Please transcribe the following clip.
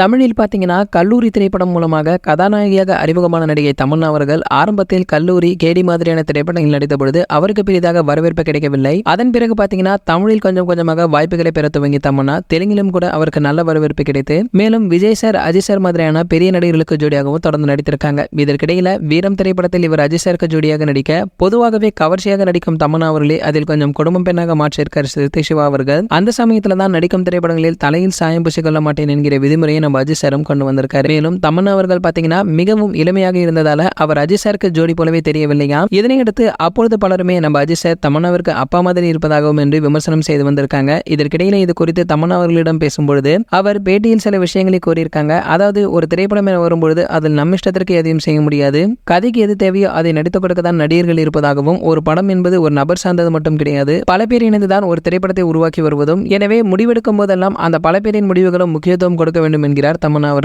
தமிழில் பார்த்தீங்கன்னா கல்லூரி திரைப்படம் மூலமாக கதாநாயகியாக அறிமுகமான நடிகை தமன்னா அவர்கள் ஆரம்பத்தில் கல்லூரி கேடி மாதிரியான திரைப்படங்கள் நடித்த பொழுது அவருக்கு பெரிதாக வரவேற்பு கிடைக்கவில்லை. அதன் பிறகு பார்த்தீங்கன்னா தமிழில் கொஞ்சம் கொஞ்சமாக வாய்ப்புகளை பெற துவங்கி தமன்னா தெலுங்கிலும் கூட அவருக்கு நல்ல வரவேற்பு கிடைத்து மேலும் விஜய் சார் அஜித் சார் மாதிரியான பெரிய நடிகர்களுக்கு ஜோடியாகவும் தொடர்ந்து நடித்திருக்காங்க. இதற்கிடையில வீரம் திரைப்படத்தில் இவர் அஜய் சாருக்கு ஜோடியாக நடிக்க பொதுவாகவே கவர்ச்சியாக நடிக்கும் தமன்னா அவர்களே அதில் கொஞ்சம் குடும்பம் பெண்ணாக மாற்றியிருக்கார் சிறுத்தை சிவா அவர்கள். அந்த சமயத்தில் தான் நடிக்கும் திரைப்படங்களில் தலையில் சாயம் பூசிக்கொள்ள மாட்டேன் என்கிற விதிமுறையை நம்ம அஜித் சாரும் கொண்டு வந்திருக்காரு. மேலும் தமன் அவர்கள் பாத்தீங்கன்னா மிகவும் இளமையாக இருந்ததால அவர் அஜித் சாருக்கு ஜோடி போலவே தெரியவில்லையா? இதனையடுத்து அப்பொழுது பலருமே நம்ம அஜித் சார் தமன்னாவிற்கு அப்பா மாதிரி இருப்பதாகவும் என்று விமர்சனம் செய்து வந்திருக்காங்க. இதற்கிடையில இது குறித்து தமன் அவர்களிடம் பேசும்பொழுது அவர் பேட்டியில் சில விஷயங்களை கூறியிருக்காங்க. அதாவது ஒரு திரைப்படம் என வரும்பொழுது அதில் நம்ம இஷ்டத்திற்கு எதையும் செய்ய முடியாது. கதைக்கு எது தேவையோ அதை நடித்துக் கொடுக்க தான் நடிகர்கள் இருப்பதாகவும் ஒரு படம் என்பது ஒரு நபர் சார்ந்தது மட்டும் கிடையாது. பல பேர் இணைந்துதான் ஒரு திரைப்படத்தை உருவாக்கி வருவதும் எனவே முடிவெடுக்கும் போதெல்லாம் அந்த பல பேரின் முடிவுகளும் முக்கியத்துவம் கொடுக்க வேண்டும் என்கிறார். தமன்னா அவர்கள்